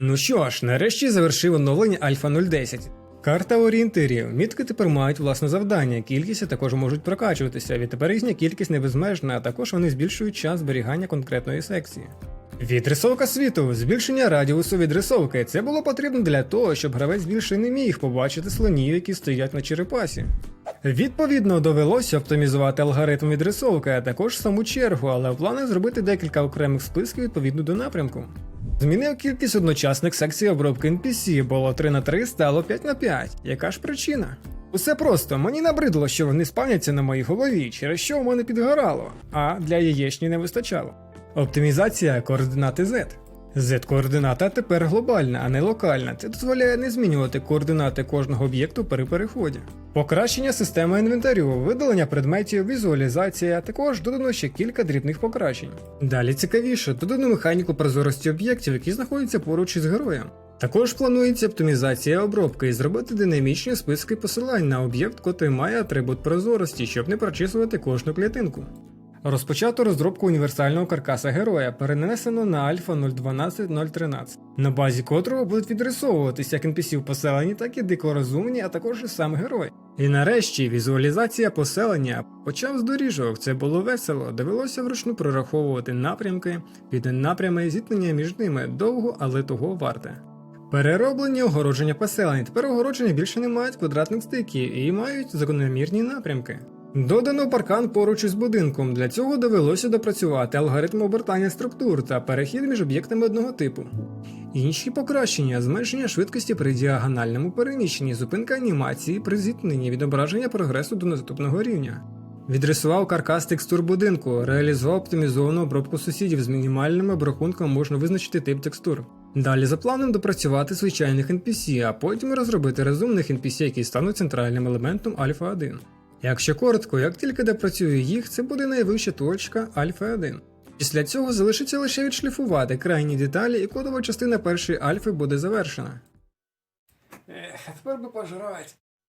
Ну що ж, нарешті завершив оновлення Альфа 010. Карта орієнтирів. Мітки тепер мають власне завдання, кількість також можуть прокачуватися. Відтепер їхня кількість не безмежна, а також вони збільшують час зберігання конкретної секції. Відрисовка світу, збільшення радіусу відрисовки. Це було потрібно для того, щоб гравець більше не міг побачити слонів, які стоять на черепасі. Відповідно, довелося оптимізувати алгоритм відрисовки, а також саму чергу, але в планах зробити декілька окремих списків відповідно до напрямку. Змінив кількість одночасних секцій обробки NPC, було 3 на 3, стало 5 на 5. Яка ж причина? Усе просто, мені набридло, що вони спавняться на моїй голові, через що у мене підгорало, а для яєчні не вистачало. Оптимізація координати Z. Z-координата тепер глобальна, а не локальна. Це дозволяє не змінювати координати кожного об'єкту при переході. Покращення системи інвентарю, видалення предметів, візуалізація, також додано ще кілька дрібних покращень. Далі цікавіше, додано механіку прозорості об'єктів, які знаходяться поруч із героєм. Також планується оптимізація обробки і зробити динамічні списки посилань на об'єкт, котрий має атрибут прозорості, щоб не прочислювати кожну клітинку. Розпочато розробку універсального каркаса героя, перенесено на Альфа 012-013, на базі котрого будуть відрисовуватися як NPC в поселенні, так і дикорозумні, а також і сам герой. І нарешті візуалізація поселення почав з доріжок. Це було весело. Довелося вручну прораховувати напрямки, під напрями зіткнення між ними довго, але того варте. Перероблені огородження поселень. Тепер огородження більше не мають квадратних стиків і мають закономірні напрямки. Додано паркан поруч із будинком. Для цього довелося допрацювати алгоритм обертання структур та перехід між об'єктами одного типу. Інші покращення зменшення швидкості при діагональному переміщенні, зупинка анімації при зіткненні відображення прогресу до наступного рівня. Відрисував каркас текстур будинку, реалізував оптимізовану обробку сусідів з мінімальним обрахунком можна визначити тип текстур. Далі за планом допрацювати звичайних NPC, а потім розробити розумних NPC, які стануть центральним елементом Альфа 1. Якщо коротко, як тільки допрацюю їх, це буде найвища точка Альфа 1. Після цього залишиться лише відшліфувати крайні деталі, і кодова частина першої альфи буде завершена. Ех, тепер би пожрать.